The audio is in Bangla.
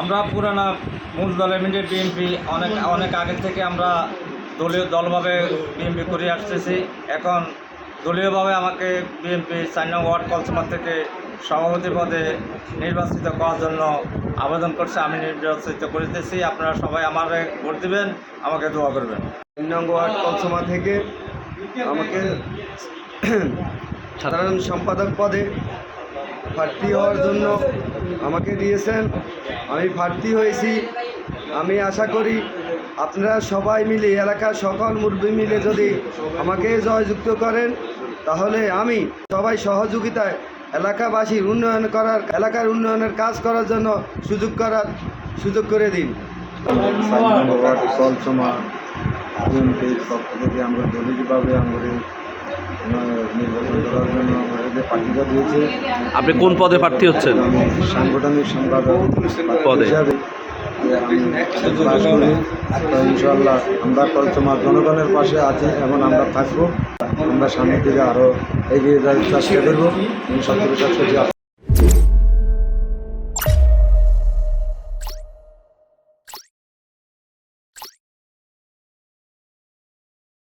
আমরা পুরানা মূল দলে মিলে বিএনপি অনেক অনেক আগে থেকে আমরা দলীয় দলভাবে বিএনপি করে আসতেছি। এখন দলীয়ভাবে আমাকে বিএনপি চার নং ওয়ার্ড কলসমার থেকে সভাপতি পদে নির্বাচিত করার জন্য আবেদন করছে। আমি নির্বাচিত করিতেছি। আপনারা সবাই আমারে ভোট দিবেন, আমাকে দোয়া করবেন। তিন নং ওয়ার্ড কলসমা থেকে আমাকে সাধারণ সম্পাদক পদে প্রার্থী হওয়ার জন্য আমাকে দিয়েছেন। আমি প্রার্থী হয়েছি। আমি আশা করি আপনারা সবাই মিলে, এলাকার সকল মুরব্বী মিলে যদি আমাকে জয়যুক্ত করেন, তাহলে আমি সবাই সহযোগিতায় এলাকাবাসীর উন্নয়ন করার, এলাকার উন্নয়নের কাজ করার জন্য সুযোগ করার সুযোগ করে দিন। কলসমা বিএনপির থেকে আমরা নির্বাচন করার জন্য আমাদের প্রার্থীরা দিয়েছে। আপনি কোন পদে প্রার্থী হচ্ছেন? সাংগঠনিক সম্পাদক পদে। ইনশাল্লাহ আমরা তোমার জনগণের পাশে আছি এবং আমরা থাকব। আমরা সামনের দিকে আরও এগিয়ে যাওয়ার চেষ্টা করব। সরকারের কাছে